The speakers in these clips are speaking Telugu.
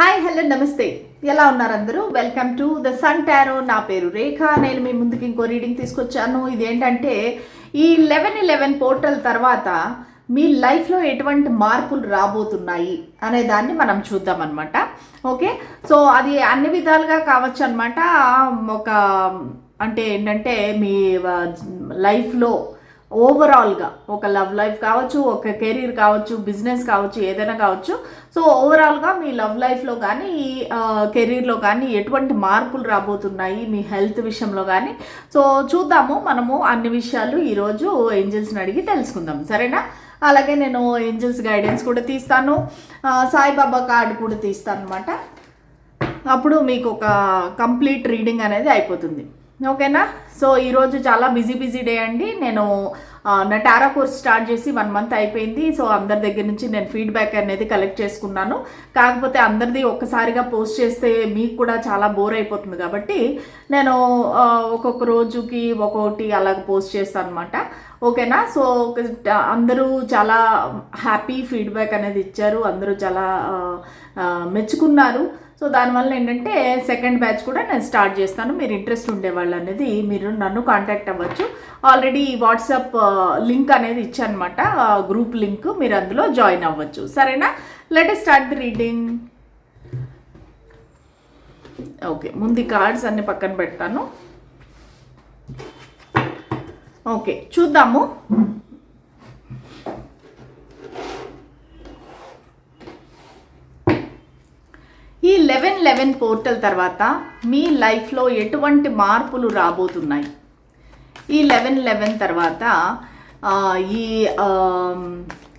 హాయ్ హలో నమస్తే. ఎలా ఉన్నారు అందరూ? Welcome to the sun tarot నా పేరు రేఖ. నేను మీ ముందుకి ఇంకో రీడింగ్ తీసుకొచ్చాను. ఇదేంటంటే ఈ లెవెన్ ఇలెవెన్ పోర్టల్ తర్వాత మీ లైఫ్లో ఎటువంటి మార్పులు రాబోతున్నాయి అనే దాన్ని మనం చూద్దాం అనమాట ఓకే? సో అది అన్ని విధాలుగా కావచ్చు అనమాట ఒక అంటే ఏంటంటే మీ లైఫ్లో ఓవరాల్గా ఒక లవ్ లైఫ్ కావచ్చు ఒక కెరీర్ కావచ్చు బిజినెస్ కావచ్చు ఏదైనా కావచ్చు. సో ఓవరాల్గా మీ లవ్ లైఫ్లో కానీ ఈ కెరీర్లో కానీ ఎటువంటి మార్పులు రాబోతున్నాయి? మీ హెల్త్ విషయంలో కానీ. సో చూద్దాము. మనము అన్ని విషయాలు ఈరోజు ఏంజల్స్ని అడిగి తెలుసుకుందాం. సరేనా? అలాగే నేను ఏంజల్స్ గైడెన్స్ కూడా తీస్తాను. సాయిబాబా కార్డు కూడా తీస్తాను అనమాట అప్పుడు మీకు ఒక కంప్లీట్ రీడింగ్ అనేది అయిపోతుంది. ఓకేనా? సో ఈరోజు చాలా బిజీ బిజీ డే అండి. నేను నా టారా కోర్స్ స్టార్ట్ చేసి వన్ మంత్ అయిపోయింది. సో అందరి దగ్గర నుంచి నేను ఫీడ్బ్యాక్ అనేది కలెక్ట్ చేసుకున్నాను. కాకపోతే అందరిది ఒక్కసారిగా పోస్ట్ చేస్తే మీకు కూడా చాలా బోర్ అయిపోతుంది కాబట్టి నేను ఒక్కొక్క రోజుకి ఒక్కొక్కటి అలాగ పోస్ట్ చేస్తాను అనమాట ఓకేనా? సో అందరూ చాలా హ్యాపీ ఫీడ్బ్యాక్ అనేది ఇచ్చారు. అందరూ చాలా మెచ్చుకున్నారు. సో దానివల్ల ఏంటంటే సెకండ్ బ్యాచ్ కూడా నేను స్టార్ట్ చేస్తాను. మీరు ఇంట్రెస్ట్ ఉండేవాళ్ళు అనేది మీరు నన్ను కాంటాక్ట్ అవ్వచ్చు. ఆల్రెడీ వాట్సాప్ లింక్ అనేది ఇచ్చానమాట. గ్రూప్ లింక్ మీరు అందులో జాయిన్ అవ్వచ్చు. సరేనా? Let start the reading okay ముందు కార్డ్స్ అన్ని పక్కన పెడతాను. ఓకే చూద్దాము. ఈ లెవెన్ లెవెన్ పోర్టల్ తర్వాత మీ లైఫ్లో ఎటువంటి మార్పులు రాబోతున్నాయి? ఈ లెవెన్ లెవెన్ తర్వాత ఈ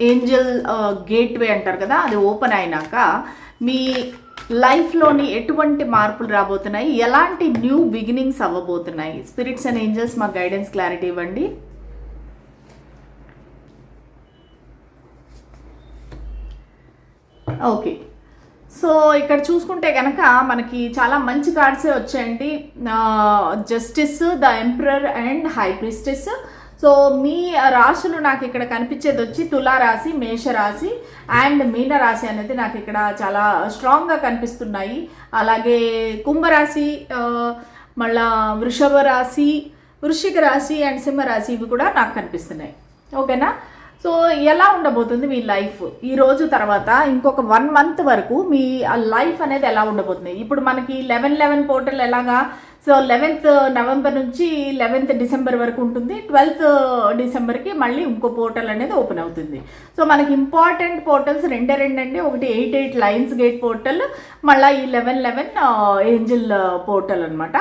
ఏంజల్ గేట్వే అంటారు కదా అది ఓపెన్ అయినాక మీ లైఫ్లోని ఎటువంటి మార్పులు రాబోతున్నాయి? ఎలాంటి న్యూ బిగినింగ్స్ అవ్వబోతున్నాయి? స్పిరిట్స్ అండ్ ఏంజల్స్ మాకు గైడెన్స్ క్లారిటీ ఇవ్వండి. ఓకే. సో ఇక్కడ చూసుకుంటే కనుక మనకి చాలా మంచి కార్డ్సే వచ్చాయండి. Justice the emperor and high priestess so మీ రాశులు నాకు ఇక్కడ కనిపించేది వచ్చి తులారాశి రాశి మేష రాశి అండ్ మీన రాశి అనేది నాకు ఇక్కడ చాలా స్ట్రాంగ్గా కనిపిస్తున్నాయి. అలాగే కుంభరాశి మళ్ళా వృషభ రాశి వృషిక రాశి అండ్ సింహ రాశి ఇవి కూడా నాకు కనిపిస్తున్నాయి. ఓకేనా? సో ఎలా ఉండబోతుంది మీ లైఫ్? ఈ రోజు తర్వాత ఇంకొక వన్ మంత్ వరకు మీ లైఫ్ అనేది ఎలా ఉండబోతుంది? ఇప్పుడు మనకి లెవెన్ లెవెన్ పోర్టల్ ఎలాగా? సో లెవెన్త్ నవంబర్ నుంచి లెవెన్త్ డిసెంబర్ వరకు ఉంటుంది. ట్వెల్త్ డిసెంబర్కి మళ్ళీ ఇంకో పోర్టల్ అనేది ఓపెన్ అవుతుంది. సో మనకి ఇంపార్టెంట్ పోర్టల్స్ రెండే రెండండి. ఒకటి eight eight lions gate portal మళ్ళీ ఈ లెవెన్ లెవెన్ ఏంజిల్ పోర్టల్ అనమాట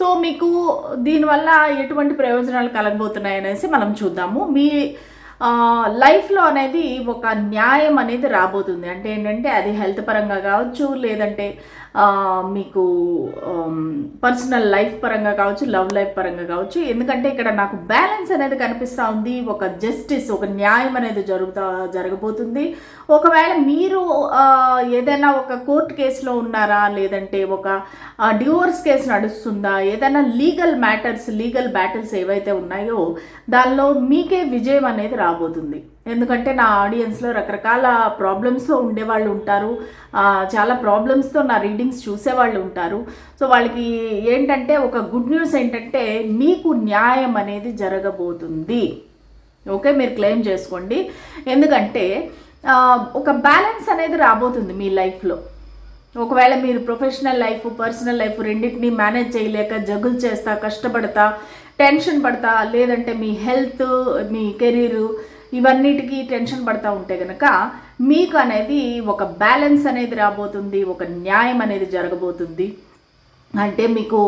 సో మీకు దీనివల్ల ఎటువంటి ప్రయోజనాలు కలగబోతున్నాయి అనేసి మనం చూద్దాము. మీ లైఫ్లో అనేది ఒక న్యాయం అనేది రాబోతుంది. అంటే ఏంటంటే అది హెల్త్ పరంగా కావచ్చు లేదంటే మీకు um, పర్సనల్ లైఫ్ పరంగా కావచ్చు లవ్ లైఫ్ పరంగా కావచ్చు ఎందుకంటే ఇక్కడ నాకు బ్యాలెన్స్ అనేది కనిపిస్తూ ఉంది. ఒక జస్టిస్ ఒక న్యాయం అనేది జరుగుతా జరగబోతుంది. ఒకవేళ మీరు ఏదైనా ఒక కోర్టు కేసులో ఉన్నారా? లేదంటే ఒక డివోర్స్ కేసు నడుస్తుందా? ఏదైనా లీగల్ మ్యాటర్స్ లీగల్ బ్యాటిల్స్ ఏవైతే ఉన్నాయో దానిలో మీకే విజయం అనేది రాబోతుంది. ఎందుకంటే నా ఆడియన్స్లో రకరకాల ప్రాబ్లమ్స్తో ఉండేవాళ్ళు ఉంటారు. చాలా ప్రాబ్లమ్స్తో నా రీడింగ్స్ చూసేవాళ్ళు ఉంటారు. సో వాళ్ళకి ఏంటంటే ఒక గుడ్ న్యూస్ ఏంటంటే మీకు న్యాయం అనేది జరగబోతుంది. ఓకే మీరు క్లెయిమ్ చేసుకోండి. ఎందుకంటే ఒక బ్యాలెన్స్ అనేది రాబోతుంది మీ లైఫ్లో. ఒకవేళ మీరు ప్రొఫెషనల్ లైఫ్ పర్సనల్ లైఫ్ రెండింటిని మేనేజ్ చేయలేక జగులు చేస్తా కష్టపడతా టెన్షన్ పడతా లేదంటే మీ హెల్త్ మీ కెరీరు ఇవన్నిటికీ టెన్షన్ పడతా ఉంటే కనుక మీకు అనేది ఒక బ్యాలెన్స్ అనేది రాబోతుంది ఒక న్యాయం అనేది జరగబోతుంది. అంటే మీకు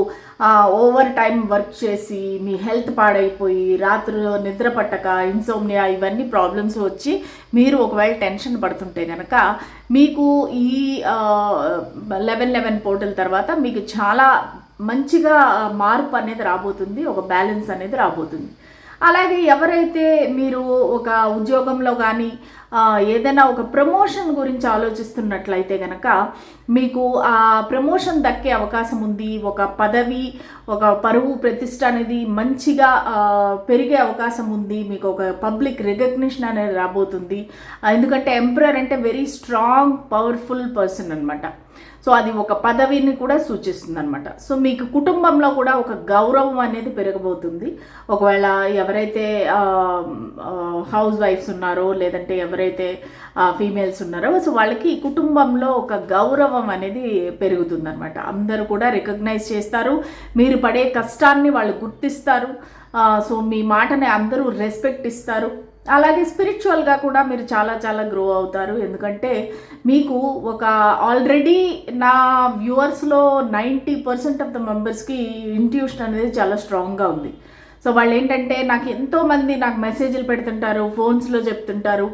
ఓవర్ టైం వర్క్ చేసి మీ హెల్త్ పాడైపోయి రాత్రి నిద్ర పట్టక ఇన్సోమ్నియా ఇవన్నీ ప్రాబ్లమ్స్ వచ్చి మీరు ఒకవేళ టెన్షన్ పడుతుంటే కనుక మీకు ఈ లెవెన్ లెవెన్ పోర్టల్ తర్వాత మీకు చాలా మంచిగా మార్పు అనేది రాబోతుంది ఒక బ్యాలెన్స్ అనేది రాబోతుంది. అలాగే ఎవరైతే మీరు ఒక ఉద్యోగంలో కానీ ఏదైనా ఒక ప్రమోషన్ గురించి ఆలోచిస్తున్నట్లయితే గనక మీకు ఆ ప్రమోషన్ దక్కే అవకాశం ఉంది. ఒక పదవి ఒక పరువు ప్రతిష్ట అనేది మంచిగా పెరిగే అవకాశం ఉంది. మీకు ఒక పబ్లిక్ రికగ్నిషన్ అనేది రాబోతుంది. ఎందుకంటే ఎంపరర్ అంటే వెరీ స్ట్రాంగ్ పవర్ఫుల్ పర్సన్ అనమాట సో అది ఒక పదవిని కూడా సూచిస్తుంది అనమాట సో మీకు కుటుంబంలో కూడా ఒక గౌరవం అనేది పెరగబోతుంది. ఒకవేళ ఎవరైతే హౌస్ వైఫ్స్ ఉన్నారో లేదంటే ఎవరైతే ఫీమేల్స్ ఉన్నారో సో వాళ్ళకి కుటుంబంలో ఒక గౌరవం అనేది పెరుగుతుంది అనమాట అందరూ కూడా రికగ్నైజ్ చేస్తారు. మీరు పడే కష్టాన్ని వాళ్ళు గుర్తిస్తారు. సో మీ మాటని అందరూ రెస్పెక్ట్ ఇస్తారు. అలాగే స్పిరిచువల్గా కూడా మీరు చాలా చాలా గ్రో అవుతారు. ఎందుకంటే మీకు ఒక ఆల్రెడీ నా వ్యూవర్స్లో నైంటీ పర్సెంట్ ఆఫ్ ద మెంబర్స్కి ఇంట్యూషన్ అనేది చాలా స్ట్రాంగ్గా ఉంది. సో వాళ్ళు ఏంటంటే నాకు ఎంతో మంది నాకు మెసేజ్లు పెడుతుంటారు ఫోన్స్లో చెప్తుంటారు.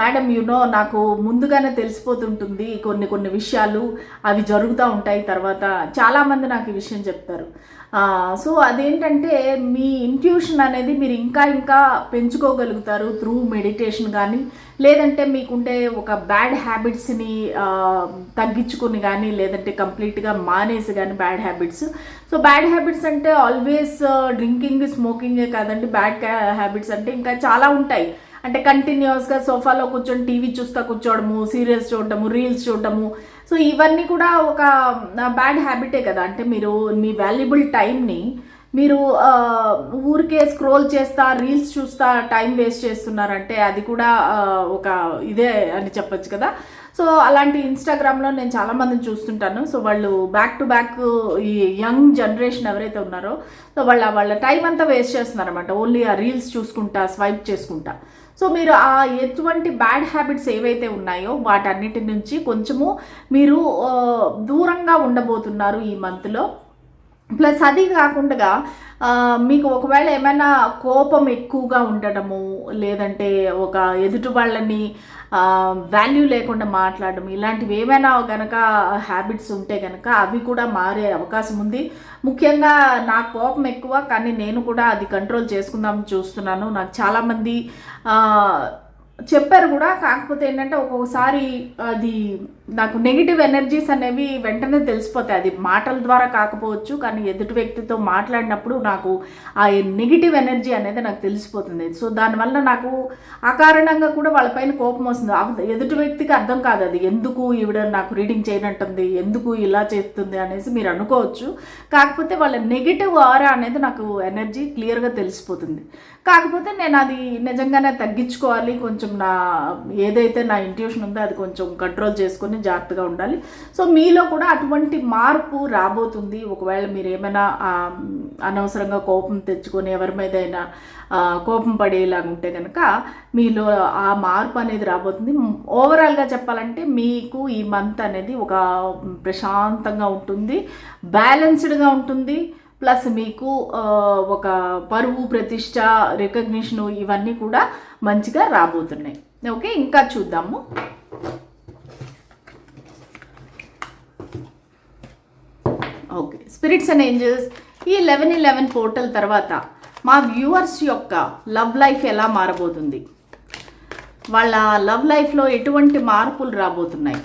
మేడం యూనో నాకు ముందుగానే తెలిసిపోతుంటుంది కొన్ని కొన్ని విషయాలు. అవి జరుగుతూ ఉంటాయి తర్వాత. చాలామంది నాకు ఈ విషయం చెప్తారు. సో అదేంటంటే మీ ఇంట్యూషన్ అనేది మీరు ఇంకా ఇంకా పెంచుకోగలుగుతారు త్రూ మెడిటేషన్ కానీ లేదంటే మీకుంటే ఒక బ్యాడ్ హ్యాబిట్స్ని తగ్గించుకుని కానీ లేదంటే కంప్లీట్గా మానేసి కానీ bad habits so bad habits అంటే ఆల్వేస్ డ్రింకింగ్ స్మోకింగే కాదండి బ్యాడ్ హ్యాబిట్స్ అంటే ఇంకా చాలా ఉంటాయి. అంటే కంటిన్యూస్గా సోఫాలో కూర్చొని టీవీ చూస్తా కూర్చోవడము సీరియల్స్ చూడటము రీల్స్ చూడటము సో ఇవన్నీ కూడా ఒక బ్యాడ్ హ్యాబిటే కదా. అంటే మీరు మీ వాల్యుబుల్ టైంని మీరు ఊరికే స్క్రోల్ చేస్తా రీల్స్ చూస్తా టైం వేస్ట్ చేస్తున్నారంటే అది కూడా ఒక ఇదే అని చెప్పొచ్చు కదా. సో అలాంటి ఇన్స్టాగ్రామ్లో నేను చాలామందిని చూస్తుంటాను. సో వాళ్ళు బ్యాక్ టు బ్యాక్ ఈ యంగ్ జనరేషన్ ఎవరైతే ఉన్నారో సో వాళ్ళ వాళ్ళ టైం అంతా వేస్ట్ చేస్తున్నారు అనమాట ఓన్లీ ఆ రీల్స్ చూసుకుంటా స్వైప్ చేసుకుంటా. సో మీరు ఆ ఎటువంటి బ్యాడ్ హ్యాబిట్స్ ఏవైతే ఉన్నాయో వాటన్నిటి నుంచి కొంచెము మీరు దూరంగా ఉండబోతున్నారు ఈ మంత్లో ప్లస్ అది కాకుండా మీకు ఒకవేళ ఏమైనా కోపం ఎక్కువగా ఉండడము లేదంటే ఒక ఎదుటి వాళ్ళని వాల్యూ లేకుండా మాట్లాడడం ఇలాంటివి ఏమైనా కనుక హ్యాబిట్స్ ఉంటే కనుక అవి కూడా మారే అవకాశం ఉంది. ముఖ్యంగా నా కోపం ఎక్కువ కానీ నేను కూడా అది కంట్రోల్ చేసుకుందాం చూస్తున్నాను. నాకు చాలామంది చెప్పారు కూడా. కాకపోతే ఏంటంటే ఒక్కొక్కసారి అది నాకు నెగిటివ్ ఎనర్జీస్ అనేవి వెంటనే తెలిసిపోతాయి. అది మాటల ద్వారా కాకపోవచ్చు కానీ ఎదుటి వ్యక్తితో మాట్లాడినప్పుడు నాకు ఆ నెగిటివ్ ఎనర్జీ అనేది నాకు తెలిసిపోతుంది. సో దానివల్ల నాకు అకారణంగా కూడా వాళ్ళపైన కోపం వస్తుంది. ఎదుటి వ్యక్తికి అర్థం కాదు అది. ఎందుకు ఈవిడ నాకు రీడింగ్ చేయనంటుంది ఎందుకు ఇలా చేస్తుంది? అనేసి మీరు అనుకోవచ్చు. కాకపోతే వాళ్ళ నెగిటివ్ ఆరా అనేది నాకు ఎనర్జీ క్లియర్గా తెలిసిపోతుంది. కాకపోతే నేను అది నిజంగానే తగ్గించుకోవాలి. కొంచెం నా ఏదైతే నా ఇంట్యూషన్ ఉందో అది కొంచెం కంట్రోల్ చేసుకొని జాగ్రత్తగా ఉండాలి. సో మీలో కూడా అటువంటి మార్పు రాబోతుంది. ఒకవేళ మీరు ఏమైనా అనవసరంగా కోపం తెచ్చుకొని ఎవరి మీద కోపం పడేలాగా ఉంటే కనుక మీలో ఆ మార్పు అనేది రాబోతుంది. ఓవరాల్గా చెప్పాలంటే మీకు ఈ మంత్ అనేది ఒక ప్రశాంతంగా ఉంటుంది. బ్యాలెన్స్డ్గా ఉంటుంది. ప్లస్ మీకు ఒక పరువు ప్రతిష్ట రికగ్నిషను ఇవన్నీ కూడా మంచిగా రాబోతున్నాయి. ఓకే ఇంకా చూద్దాము ఓకే స్పిరిట్స్ అండ్ ఏంజల్స్ ఈ లెవెన్ ఇలెవెన్ పోర్టల్ తర్వాత మా వ్యూవర్స్ యొక్క లవ్ లైఫ్ ఎలా మారబోతుంది? వాళ్ళ లవ్ లైఫ్లో ఎటువంటి మార్పులు రాబోతున్నాయి?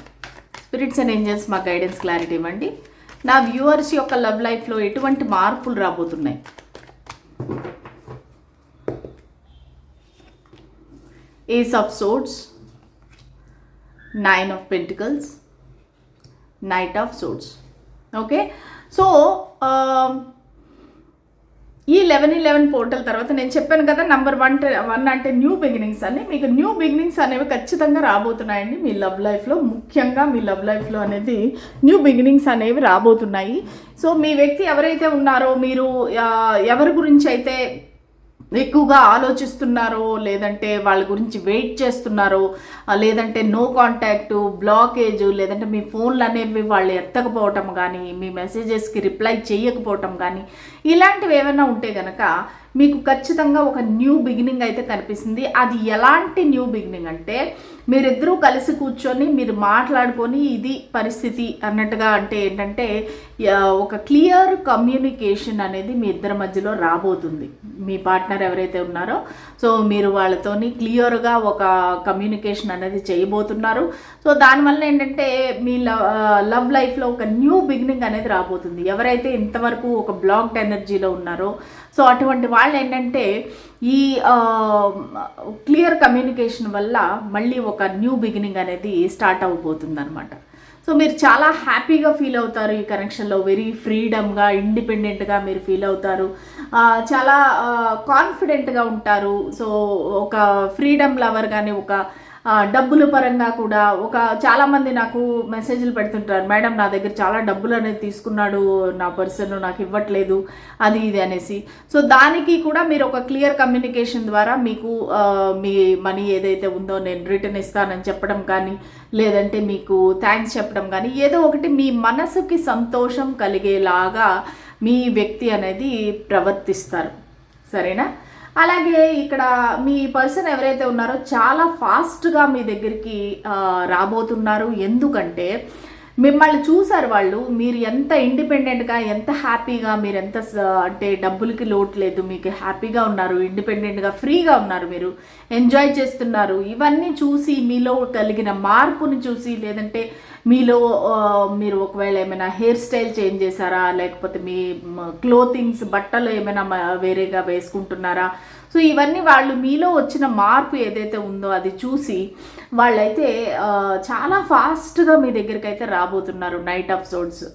స్పిరిట్స్ అండ్ ఏంజల్స్ మా గైడెన్స్ క్లారిటీ ఇవ్వండి. నా వ్యూవర్స్ యొక్క లవ్ లైఫ్లో ఎటువంటి మార్పులు రాబోతున్నాయి? Ace of swords nine of pentacles knight of swords okay so ఈ లెవెన్ ఇలెవెన్ పోర్టల్ తర్వాత నేను చెప్పాను కదా నంబర్ వన్ వన్ అంటే న్యూ బిగినింగ్స్ అని. మీకు న్యూ బిగినింగ్స్ అనేవి ఖచ్చితంగా రాబోతున్నాయండి మీ లవ్ లైఫ్లో. ముఖ్యంగా మీ లవ్ లైఫ్లో అనేది న్యూ బిగినింగ్స్ అనేవి రాబోతున్నాయి. సో మీ వ్యక్తి ఎవరైతే ఉన్నారో మీరు ఎవరి గురించి అయితే ఎక్కువగా ఆలోచిస్తున్నారో లేదంటే వాళ్ళ గురించి వెయిట్ చేస్తున్నారో లేదంటే నో కాంటాక్ట్ బ్లాకేజ్ లేదంటే మీ ఫోన్లు అనేవి వాళ్ళు ఎత్తకపోవటం కానీ మీ మెసేజెస్కి రిప్లై చేయకపోవటం కానీ ఇలాంటివి ఏమైనా ఉంటే కనుక మీకు ఖచ్చితంగా ఒక న్యూ బిగినింగ్ అయితే కనిపిస్తుంది. అది ఎలాంటి న్యూ బిగినింగ్ అంటే మీరిద్దరూ కలిసి కూర్చొని మీరు మాట్లాడుకొని ఇది పరిస్థితి అన్నట్టుగా అంటే ఏంటంటే ఒక క్లియర్ కమ్యూనికేషన్ అనేది మీ ఇద్దరి మధ్యలో రాబోతుంది. మీ పార్ట్నర్ ఎవరైతే ఉన్నారో సో మీరు వాళ్ళతోని క్లియర్గా ఒక కమ్యూనికేషన్ అనేది చేయబోతున్నారు. సో దానివల్ల ఏంటంటే మీ లవ్ లవ్ లైఫ్లో ఒక న్యూ బిగినింగ్ అనేది రాబోతుంది. ఎవరైతే ఇంతవరకు ఒక బ్లాక్డ్ ఎనర్జీలో ఉన్నారో సో అటువంటి వాళ్ళు ఏంటంటే ఈ క్లియర్ కమ్యూనికేషన్ వల్ల మళ్ళీ ఒక న్యూ బిగినింగ్ అనేది స్టార్ట్ అవ్వబోతుంది అనమాట సో మీరు చాలా హ్యాపీగా ఫీల్ అవుతారు ఈ కనెక్షన్లో వెరీ ఫ్రీడమ్గా ఇండిపెండెంట్గా మీరు ఫీల్ అవుతారు. చాలా కాన్ఫిడెంట్గా ఉంటారు. సో ఒక ఫ్రీడమ్ లవర్ కానీ ఒక డబ్బుల పరంగా కూడా ఒక చాలామంది నాకు మెసేజ్లు పెడుతుంటారు. మేడం నా దగ్గర చాలా డబ్బులు అనేది తీసుకున్నాడు నా పర్సన్ నాకు ఇవ్వట్లేదు అది ఇది అనేసి. సో దానికి కూడా మీరు ఒక క్లియర్ కమ్యూనికేషన్ ద్వారా మీకు మీ మనీ ఏదైతే ఉందో నేను రిటర్న్ ఇస్తానని చెప్పడం కానీ లేదంటే మీకు థ్యాంక్స్ చెప్పడం కానీ ఏదో ఒకటి మీ మనసుకి సంతోషం కలిగేలాగా మీ వ్యక్తి అనేది ప్రవర్తిస్తారు. సరేనా? అలాగే ఇక్కడ మీ పర్సన్ ఎవరైతే ఉన్నారో చాలా ఫాస్ట్గా మీ దగ్గరికి రాబోతున్నారు. ఎందుకంటే మిమ్మల్ని చూసారు వాళ్ళు? మీరు ఎంత ఇండిపెండెంట్గా ఎంత హ్యాపీగా మీరు ఎంత అంటే డబ్బులకి లోటు లేదు మీకు హ్యాపీగా ఉన్నారు ఇండిపెండెంట్గా ఫ్రీగా ఉన్నారు మీరు ఎంజాయ్ చేస్తున్నారు ఇవన్నీ చూసి మీలో కలిగిన మార్పుని చూసి లేదంటే మీలో మీరు ఒకవేళ ఏమైనా హెయిర్ స్టైల్ చేంజ్ చేశారా? లేకపోతే మీ క్లోతింగ్స్ బట్టలు ఏమైనా వేరేగా వేసుకుంటున్నారా? సో ఇవన్నీ వాళ్ళు మీలో వచ్చిన మార్పు ఏదైతే ఉందో అది చూసి వాళ్ళైతే చాలా ఫాస్ట్గా మీ దగ్గరికి అయితే రాబోతున్నారు నైట్ ఆఫ్ సోడ్స్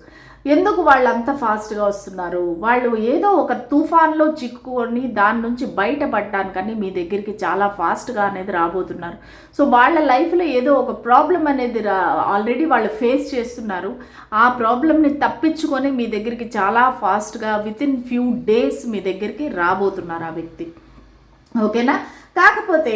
ఎందుకు వాళ్ళు అంత ఫాస్ట్గా వస్తున్నారు? వాళ్ళు ఏదో ఒక తుఫాన్లో చిక్కుకొని దాని నుంచి బయటపడటానికని మీ దగ్గరికి చాలా ఫాస్ట్గా అనేది రాబోతున్నారు. సో వాళ్ళ లైఫ్లో ఏదో ఒక ప్రాబ్లం అనేది రా ఆల్రెడీ వాళ్ళు ఫేస్ చేస్తున్నారు. ఆ ప్రాబ్లమ్ని తప్పించుకొని మీ దగ్గరికి చాలా ఫాస్ట్గా విత్ ఇన్ ఫ్యూ డేస్ మీ దగ్గరికి రాబోతున్నారు ఆ వ్యక్తి. ఓకేనా? కాకపోతే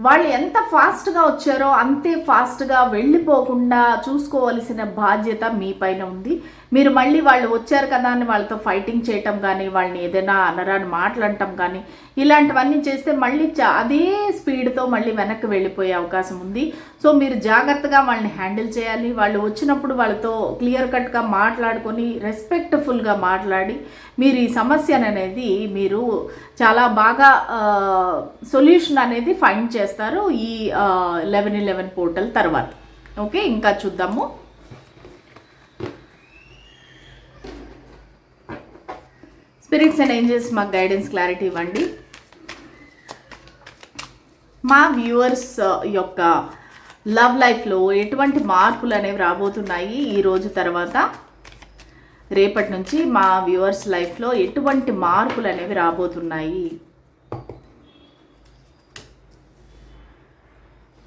వాళ్ళు ఎంత ఫాస్ట్గా వచ్చారో అంతే ఫాస్ట్గా వెళ్ళిపోకుండా చూసుకోవలసిన బాధ్యత మీ పైన ఉంది. మీరు మళ్ళీ వాళ్ళు వచ్చారు కదా అని వాళ్ళతో ఫైటింగ్ చేయటం కానీ వాళ్ళని ఏదైనా అనరాని మాట్లాడటం కానీ ఇలాంటివన్నీ చేస్తే మళ్ళీ చా- అదే స్పీడ్తో మళ్ళీ వెనక్కి వెళ్ళిపోయే అవకాశం ఉంది. సో మీరు జాగ్రత్తగా వాళ్ళని హ్యాండిల్ చేయాలి. వాళ్ళు వచ్చినప్పుడు వాళ్ళతో క్లియర్ కట్గా మాట్లాడుకొని రెస్పెక్ట్ఫుల్గా మాట్లాడి మీరు ఈ సమస్యను అనేది మీరు చాలా బాగా సొల్యూషన్ అనేది ఫైండ్ చేస్తారు ఈ లెవెన్ ఇలెవెన్ పోర్టల్ తర్వాత. ఓకే ఇంకా చూద్దాము. స్పిరిట్స్ అండ్ ఏంజల్స్ మాకు గైడెన్స్ క్లారిటీ ఇవ్వండి. మా వ్యూవర్స్ యొక్క లవ్ లైఫ్లో ఎటువంటి మార్పులు అనేవి రాబోతున్నాయి ఈ రోజు తర్వాత? రేపటి నుంచి మా వ్యూవర్స్ లైఫ్లో ఎటువంటి మార్పులు అనేవి రాబోతున్నాయి?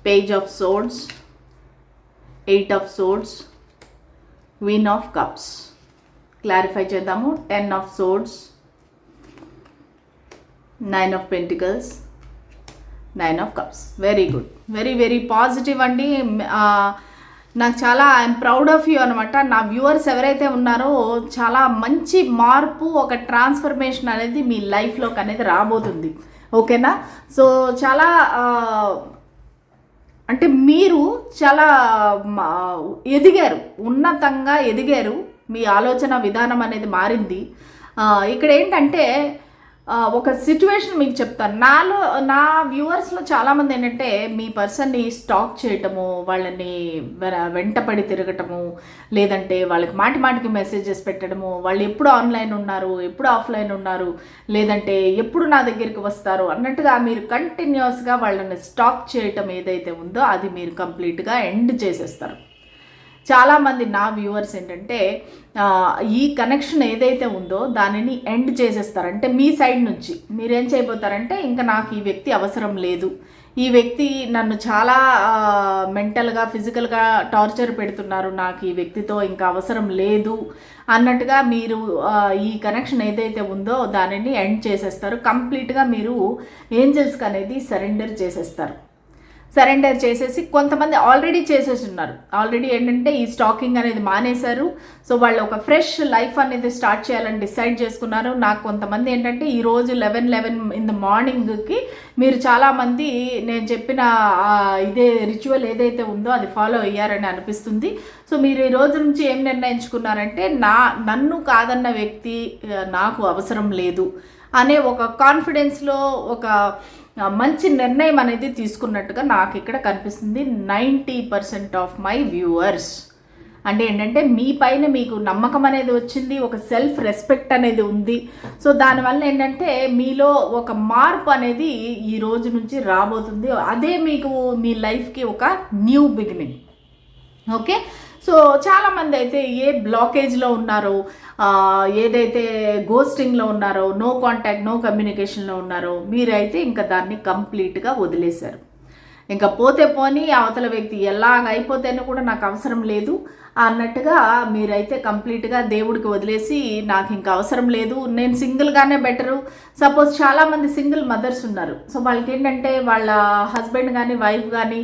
Page of swords eight of swords queen of cups clarify చేద్దాము. Ten of swords nine of pentacles nine of cups very good very very positive అండి. నాకు చాలా ఐఎమ్ ప్రౌడ్ ఆఫ్ యూ అనమాట నా వ్యూవర్స్ ఎవరైతే ఉన్నారో చాలా మంచి మార్పు ఒక ట్రాన్స్ఫర్మేషన్ అనేది మీ లైఫ్లోకి అనేది రాబోతుంది. ఓకేనా సో చాలా అంటే మీరు చాలా మా- ఎదిగారు ఉన్నతంగా ఎదిగారు మీ ఆలోచన విధానం అనేది మారింది. ఇక్కడ ఏంటంటే ఒక సిచ్యువేషన్ మీకు చెప్తాను. నాలో నా వ్యూవర్స్లో చాలామంది ఏంటంటే మీ పర్సన్ని స్టాక్ చేయటము వాళ్ళని వెంటపడి తిరగటము లేదంటే వాళ్ళకి మాటి మాటికి మెసేజెస్ పెట్టడము వాళ్ళు ఎప్పుడు ఆన్లైన్ ఉన్నారు ఎప్పుడు ఆఫ్లైన్ ఉన్నారు లేదంటే ఎప్పుడు నా దగ్గరికి వస్తారు అన్నట్టుగా మీరు కంటిన్యూస్గా వాళ్ళని స్టాక్ చేయటం ఏదైతే ఉందో అది మీరు కంప్లీట్గా ఎండ్ చేసేస్తారు. చాలామంది నా వ్యూవర్స్ ఏంటంటే ఈ కనెక్షన్ ఏదైతే ఉందో దానిని ఎండ్ చేసేస్తారు. అంటే మీ సైడ్ నుంచి. మీరేం చేయబోతారంటే ఇంకా నాకు ఈ వ్యక్తి అవసరం లేదు. ఈ వ్యక్తి నన్ను చాలా మెంటల్గా ఫిజికల్గా టార్చర్ పెడుతున్నారు. నాకు ఈ వ్యక్తితో ఇంకా అవసరం లేదు అన్నట్టుగా మీరు ఈ కనెక్షన్ ఏదైతే ఉందో దానిని ఎండ్ చేసేస్తారు. కంప్లీట్గా మీరు ఏంజల్స్కి అనేది సరెండర్ చేసేస్తారు. సరెండర్ చేసేసి కొంతమంది ఆల్రెడీ చేసేసి ఉన్నారు. ఆల్రెడీ ఏంటంటే ఈ స్టాకింగ్ అనేది మానేశారు. సో వాళ్ళు ఒక ఫ్రెష్ లైఫ్ అనేది స్టార్ట్ చేయాలని డిసైడ్ చేసుకున్నారు. నాకు కొంతమంది ఏంటంటే ఈ రోజు లెవెన్ లెవెన్ ఇన్ ద మార్నింగ్కి మీరు చాలామంది నేను చెప్పిన ఇదే రిచువల్ ఏదైతే ఉందో అది ఫాలో అయ్యారని అనిపిస్తుంది. సో మీరు ఈ రోజు నుంచి ఏం నిర్ణయించుకున్నారంటే నా నన్ను కాదన్న వ్యక్తి నాకు అవసరం లేదు అనే ఒక కాన్ఫిడెన్స్లో ఒక మంచి నిర్ణయం అనేది తీసుకున్నట్టుగా నాకు ఇక్కడ కనిపిస్తుంది. Ninety percent of my viewers. అంటే ఏంటంటే మీ పైన మీకు నమ్మకం అనేది వచ్చింది ఒక సెల్ఫ్ రెస్పెక్ట్ అనేది ఉంది. సో దానివల్ల ఏంటంటే మీలో ఒక మార్పు అనేది ఈ రోజు నుంచి రాబోతుంది. అదే మీకు మీ లైఫ్కి ఒక న్యూ బిగినింగ్. ఓకే? సో చాలామంది అయితే ఏ బ్లాకేజ్లో ఉన్నారో ఏదైతే గోస్టింగ్లో ఉన్నారో నో కాంటాక్ట్ నో కమ్యూనికేషన్లో ఉన్నారో మీరైతే ఇంకా దాన్ని కంప్లీట్గా వదిలేశారు. ఇంకా పోతే పోని అవతల వ్యక్తి ఎలాగ కూడా నాకు అవసరం లేదు. అన్నట్టుగా మీరైతే కంప్లీట్గా దేవుడికి వదిలేసి నాకు ఇంకా అవసరం లేదు. నేను సింగిల్గానే బెటరు. సపోజ్ చాలామంది సింగిల్ మదర్స్ ఉన్నారు. సో వాళ్ళకి ఏంటంటే వాళ్ళ హస్బెండ్ కానీ వైఫ్ కానీ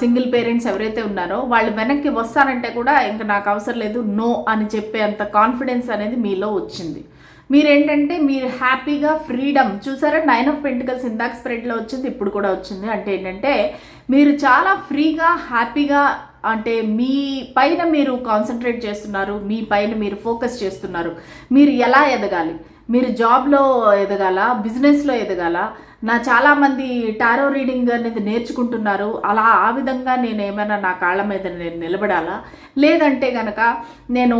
సింగిల్ పేరెంట్స్ ఎవరైతే ఉన్నారో వాళ్ళు వెనక్కి వస్తారంటే కూడా ఇంకా నాకు అవసరం లేదు నో అని చెప్పే అంత కాన్ఫిడెన్స్ అనేది మీలో వచ్చింది. మీరేంటంటే మీరు హ్యాపీగా ఫ్రీడమ్ చూసారా? నైన్ ఆఫ్ పెంటికల్స్ ఇందాక స్ప్రెడ్లో వచ్చింది ఇప్పుడు కూడా వచ్చింది. అంటే ఏంటంటే మీరు చాలా ఫ్రీగా హ్యాపీగా అంటే మీ పైన మీరు కాన్సన్ట్రేట్ చేస్తున్నారు మీ పైన మీరు ఫోకస్ చేస్తున్నారు. మీరు ఎలా ఎదగాలి? మీరు జాబ్లో ఎదగాల? బిజినెస్లో ఎదగాల? నా చాలామంది టారో రీడింగ్ అనేది నేర్చుకుంటున్నారు. అలా ఆ విధంగా నేను ఏమైనా నా కాళ్ళ మీద నేను నిలబడాలా? లేదంటే కనుక నేను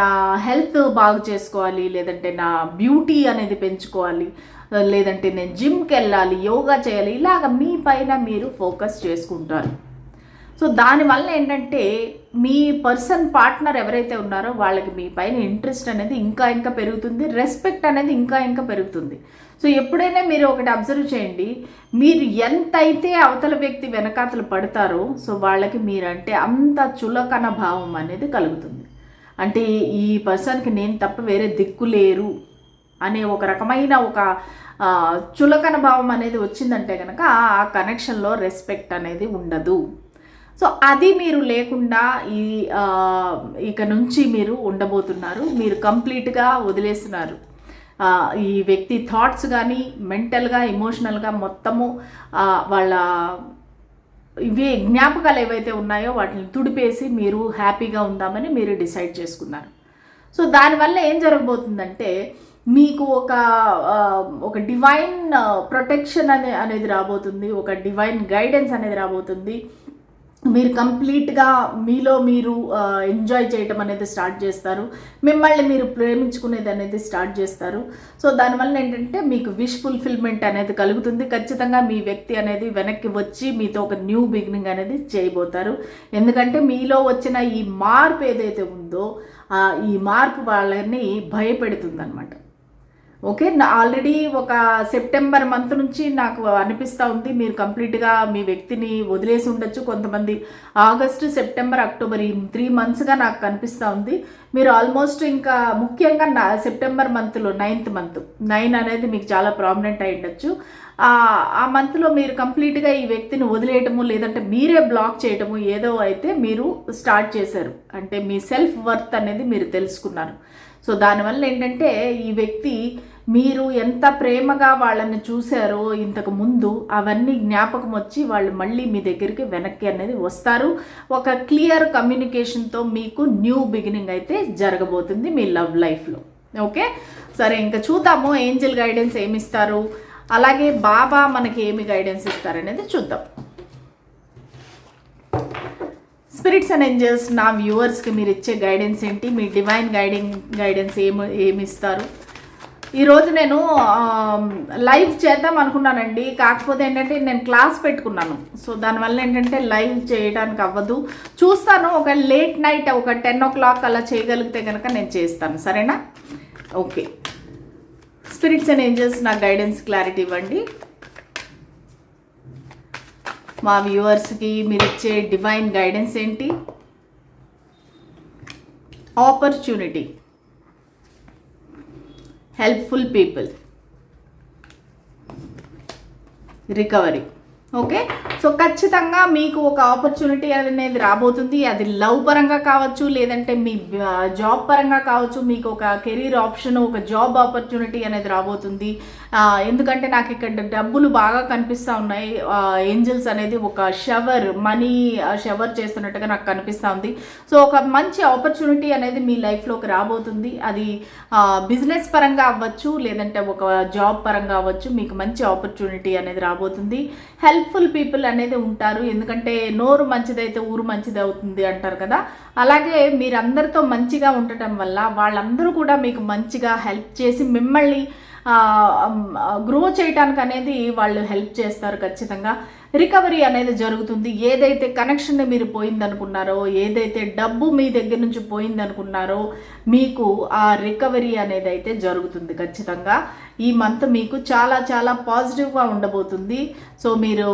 నా హెల్త్ బాగు చేసుకోవాలి లేదంటే నా బ్యూటీ అనేది పెంచుకోవాలి లేదంటే నేను జిమ్కి వెళ్ళాలి యోగా చేయాలి ఇలాగ మీ పైన మీరు ఫోకస్ చేసుకుంటారు. సో దానివల్ల ఏంటంటే మీ పర్సన్ పార్ట్నర్ ఎవరైతే ఉన్నారో వాళ్ళకి మీ పైన ఇంట్రెస్ట్ అనేది ఇంకా ఇంకా పెరుగుతుంది రెస్పెక్ట్ అనేది ఇంకా ఇంకా పెరుగుతుంది. సో ఎప్పుడైనా మీరు ఒకటి అబ్జర్వ్ చేయండి మీరు ఎంతైతే అవతల వ్యక్తి వెనకాతలు పడతారో సో వాళ్ళకి మీరంటే అంత చులకన భావం అనేది కలుగుతుంది. అంటే ఈ పర్సన్కి నేను తప్ప వేరే దిక్కు లేరు అనే ఒక రకమైన ఒక చులకన భావం అనేది వచ్చిందంటే కనుక ఆ కనెక్షన్లో రెస్పెక్ట్ అనేది ఉండదు. సో అది మీరు లేకుండా ఈ ఇక నుంచి మీరు ఉండబోతున్నారు. మీరు కంప్లీట్గా వదిలేస్తున్నారు. ఈ వ్యక్తి థాట్స్ కానీ మెంటల్గా ఎమోషనల్గా మొత్తము వాళ్ళ ఇవి జ్ఞాపకాలు ఏవైతే ఉన్నాయో వాటిని తుడిపేసి మీరు హ్యాపీగా ఉందామని మీరు డిసైడ్ చేసుకున్నారు. సో దానివల్ల ఏం జరగబోతుందంటే మీకు ఒక ఒక డివైన్ ప్రొటెక్షన్ అనే అనేది రాబోతుంది. ఒక డివైన్ గైడెన్స్ అనేది రాబోతుంది. మీరు కంప్లీట్గా మీలో మీరు ఎంజాయ్ చేయటం అనేది స్టార్ట్ చేస్తారు. మిమ్మల్ని మీరు ప్రేమించుకునేది అనేది స్టార్ట్ చేస్తారు. సో దానివల్ల ఏంటంటే మీకు విష్ ఫుల్ఫిల్మెంట్ అనేది కలుగుతుంది. ఖచ్చితంగా మీ వ్యక్తి అనేది వెనక్కి వచ్చి మీతో ఒక న్యూ బిగినింగ్ అనేది చేయబోతారు. ఎందుకంటే మీలో వచ్చిన ఈ మార్పు ఏదైతే ఉందో ఈ మార్పు వాళ్ళని భయపెడుతుంది ఓకే నా ఆల్రెడీ ఒక సెప్టెంబర్ మంత్ నుంచి నాకు అనిపిస్తూ ఉంది. మీరు కంప్లీట్గా మీ వ్యక్తిని వదిలేసి ఉండొచ్చు. కొంతమంది ఆగస్టు సెప్టెంబర్ అక్టోబర్ ఈ త్రీ మంత్స్గా నాకు కనిపిస్తూ ఉంది. మీరు ఆల్మోస్ట్ ఇంకా ముఖ్యంగా నా సెప్టెంబర్ మంత్లో నైన్త్ మంత్ నైన్ అనేది మీకు చాలా ప్రామినెంట్ అయి ఉండొచ్చు. ఆ ఆ మంత్లో మీరు కంప్లీట్గా ఈ వ్యక్తిని వదిలేయటము లేదంటే మీరే బ్లాక్ చేయటము ఏదో అయితే మీరు స్టార్ట్ చేశారు. అంటే మీ సెల్ఫ్ వర్త్ అనేది మీరు తెలుసుకున్నారు. సో దానివల్ల ఏంటంటే ఈ వ్యక్తి మీరు ఎంత ప్రేమగా వాళ్ళని చూశారో ఇంతకు ముందు అవన్నీ జ్ఞాపకం వచ్చి వాళ్ళు మళ్ళీ మీ దగ్గరికి వెనక్కి అనేది వస్తారు. ఒక క్లియర్ కమ్యూనికేషన్తో మీకు న్యూ బిగినింగ్ అయితే జరగబోతుంది మీ లవ్ లైఫ్లో ఓకే? సరే ఇంకా చూద్దాము ఏంజల్ గైడెన్స్ ఏమి ఇస్తారు అలాగే బాబా మనకి ఏమి గైడెన్స్ ఇస్తారనేది చూద్దాం. స్పిరిట్స్ అండ్ ఏంజల్స్ నా వ్యూవర్స్కి మీరు ఇచ్చే గైడెన్స్ ఏంటి? మీ డివైన్ గైడింగ్ గైడెన్స్ ఏమి ఏమి ఇస్తారు? ఈరోజు నేను లైవ్ చేద్దాం అనుకున్నానండి. కాకపోతే ఏంటంటే నేను క్లాస్ పెట్టుకున్నాను. సో దానివల్ల ఏంటంటే లైవ్ చేయడానికి అవ్వదు. చూస్తాను ఒక లేట్ నైట్ ఒక టెన్ ఓ క్లాక్ అలా చేయగలిగితే కనుక నేను చేస్తాను. సరేనా? ఓకే. స్పిరిట్స్ అండ్ ఏంజల్స్ నా గైడెన్స్ క్లారిటీ ఇవ్వండి. మా వ్యూవర్స్కి మీరు ఇచ్చే డివైన్ గైడెన్స్ ఏంటి? Opportunity. Helpful people recovery okay? So ఖచ్చితంగా మీకు ఒక ఆపర్చునిటీ అనేది రాబోతుంది. అది లవ్ పరంగా కావచ్చు లేదంటే మీ జాబ్ పరంగా కావచ్చు మీకు ఒక కెరీర్ ఆప్షన్ ఒక జాబ్ ఆపర్చునిటీ అనేది రాబోతుంది. ఎందుకంటే నాకు ఇక్కడ డబ్బులు బాగా కనిపిస్తూ ఉన్నాయి. ఏంజల్స్ అనేది ఒక షవర్ మనీ షవర్ చేస్తున్నట్టుగా నాకు కనిపిస్తూ ఉంది. సో ఒక మంచి ఆపర్చునిటీ అనేది మీ లైఫ్లోకి రాబోతుంది. అది బిజినెస్ పరంగా అవ్వచ్చు లేదంటే ఒక జాబ్ పరంగా అవ్వచ్చు మీకు మంచి ఆపర్చునిటీ అనేది రాబోతుంది. హెల్ప్ఫుల్ పీపుల్ అనేది ఉంటారు. ఎందుకంటే నోరు మంచిదైతే ఊరు మంచిది అవుతుంది అంటారు కదా. అలాగే మీరందరితో మంచిగా ఉండటం వల్ల వాళ్ళందరూ కూడా మీకు మంచిగా హెల్ప్ చేసి మిమ్మల్ని గ్రో చేయటానికి అనేది వాళ్ళు హెల్ప్ చేస్తారు ఖచ్చితంగా. రికవరీ అనేది జరుగుతుంది. ఏదైతే కనెక్షన్ మీరు పోయిందనుకున్నారో ఏదైతే డబ్బు మీ దగ్గర నుంచి పోయిందనుకున్నారో మీకు ఆ రికవరీ అనేది అయితే జరుగుతుంది ఖచ్చితంగా. ఈ మంత్ మీకు చాలా చాలా పాజిటివ్గా ఉండబోతుంది. సో మీరు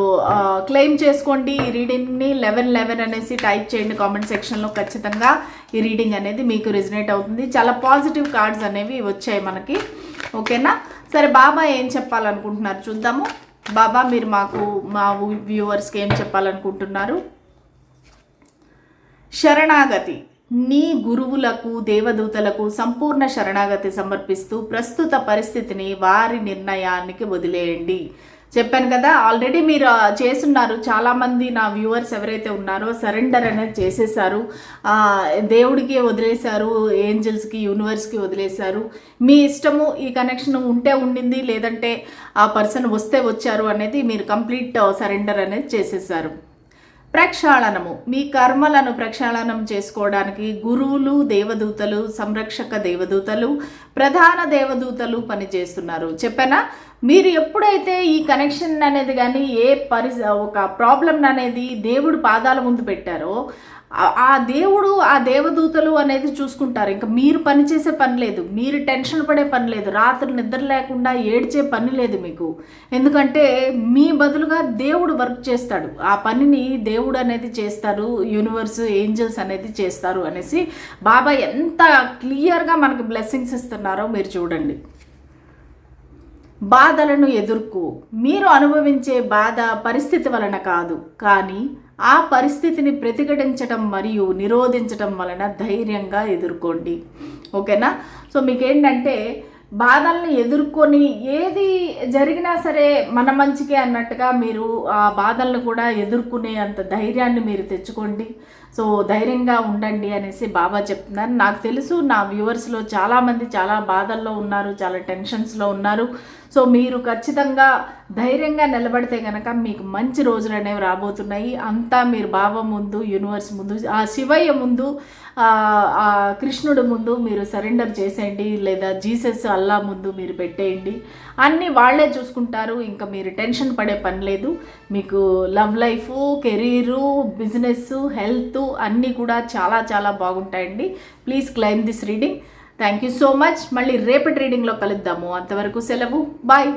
క్లెయిమ్ చేసుకోండి. ఈ రీడింగ్ని లెవెన్ లెవెన్ అనేసి టైప్ చేయండి కామెంట్ సెక్షన్లో ఖచ్చితంగా ఈ రీడింగ్ అనేది మీకు రిజనేట్ అవుతుంది. చాలా పాజిటివ్ కార్డ్స్ అనేవి వచ్చాయి మనకి. ఓకేనా? సరే బాబా ఏం చెప్పాలనుకుంటున్నారు చూద్దాము. బాబా మీరు మాకు మా వ్యూవర్స్కి ఏం చెప్పాలనుకుంటున్నారు? శరణాగతి. నీ గురువులకు దేవదూతలకు సంపూర్ణ శరణాగతి సమర్పిస్తూ ప్రస్తుత పరిస్థితిని వారి నిర్ణయానికి వదిలేయండి. చెప్పాను కదా ఆల్రెడీ మీరు చేస్తున్నారు. చేసున్నారు చాలామంది నా వ్యూవర్స్ ఎవరైతే ఉన్నారో సరెండర్ అనేది చేసేసారు దేవుడికి వదిలేశారు ఏంజల్స్కి యూనివర్స్కి వదిలేశారు. మీ ఇష్టము ఈ కనెక్షన్ ఉంటే ఉండింది లేదంటే ఆ పర్సన్ వస్తే వచ్చారు అనేది మీరు కంప్లీట్ సరెండర్ అనేది చేసేసారు ప్రక్షాళనము. మీ కర్మలను ప్రక్షాళనం చేసుకోవడానికి గురువులు దేవదూతలు సంరక్షక దేవదూతలు ప్రధాన దేవదూతలు పనిచేస్తున్నారు. చెప్పనా? మీరు ఎప్పుడైతే ఈ కనెక్షన్ అనేది కానీ ఏ పరి ఒక ప్రాబ్లం అనేది దేవుడు పాదాల ముందు పెట్టారో ఆ- దేవుడు ఆ దేవదూతలు అనేది చూసుకుంటారు. ఇంకా మీరు పని చేసే పని లేదు. మీరు టెన్షన్ పడే పని లేదు. రాత్రి నిద్ర లేకుండా ఏడ్చే పని లేదు మీకు. ఎందుకంటే మీ బదులుగా దేవుడు వర్క్ చేస్తాడు. ఆ పనిని దేవుడు అనేది చేస్తారు. యూనివర్స్ ఏంజల్స్ అనేది చేస్తారు అనేసి బాబా ఎంత క్లియర్గా మనకు బ్లెస్సింగ్స్ ఇస్తున్నారో మీరు చూడండి. బాధలను ఎదుర్కో. మీరు అనుభవించే బాధ పరిస్థితి వలన కాదు. కానీ ఆ పరిస్థితిని ప్రతిఘటించటం మరియు నిరోధించటం వలన ధైర్యంగా ఎదుర్కోండి. ఓకేనా? సో మీకేంటంటే బాధల్ని ఎదుర్కొని ఏది జరిగినా సరే మన మంచికే అన్నట్టుగా మీరు ఆ బాధలను కూడా ఎదుర్కొనే అంత ధైర్యాన్ని మీరు తెచ్చుకోండి. సో ధైర్యంగా ఉండండి అనేసి బాబా చెప్తున్నారు. నాకు తెలుసు నా వ్యూవర్స్లో చాలామంది చాలా బాధల్లో ఉన్నారు చాలా టెన్షన్స్లో ఉన్నారు. సో మీరు ఖచ్చితంగా ధైర్యంగా నిలబడితే కనుక మీకు మంచి రోజులు అనేవి రాబోతున్నాయి. అంతా మీరు బావ ముందు యూనివర్స్ ముందు ఆ శివయ్య ముందు ఆ, కృష్ణుడు ముందు మీరు సరెండర్ చేసేయండి. లేదా జీసస్ అల్లా ముందు మీరు పెట్టేయండి. అన్నీ వాళ్ళే చూసుకుంటారు. ఇంకా మీరు టెన్షన్ పడే పని లేదు. మీకు love life career business health అన్నీ కూడా చాలా చాలా బాగుంటాయండి. Please claim this reading. Thank you so much మళ్ళీ రేపటి రీడింగ్లో కలుద్దాము. అంతవరకు సెలవు. బాయ్